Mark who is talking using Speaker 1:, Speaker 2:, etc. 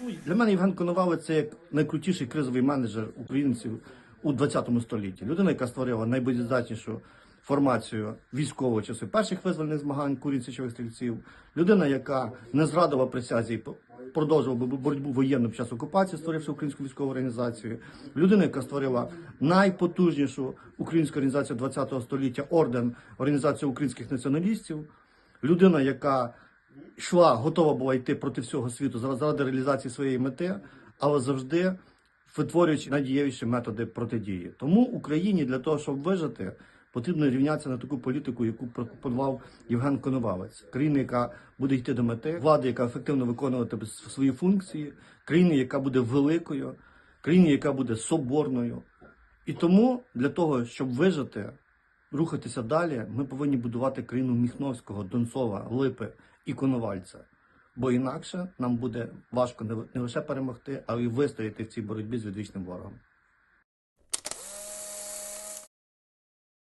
Speaker 1: Для мене Євген Коновалець це як найкрутіший кризовий менеджер українців у 20 столітті. Людина, яка створила найбоєздатнішу формацію військового часу перших визвольних змагань курінь січових стрільців. Людина, яка не зрадила присязі і продовжувала бо- боротьбу воєнну під час окупації, створивши українську військову організацію. Людина, яка створила найпотужнішу українську організацію 20 століття орден Організацію українських націоналістів. Людина, яка йшла, готова була йти проти всього світу заради реалізації своєї мети, але завжди витворюючи найдієвіші методи протидії. Тому Україні для того, щоб вижити, потрібно рівнятися на таку політику, яку пропонував Євген Коновалець. Країна, яка буде йти до мети, влада, яка ефективно виконувати свої функції, країна, яка буде великою, країна, яка буде соборною. І тому для того, щоб вижити, рухатися далі, ми повинні будувати країну Міхновського, Донцова, Липи і Коновальця. Бо інакше нам буде важко не лише перемогти, а й вистояти в цій боротьбі з відвічним ворогом.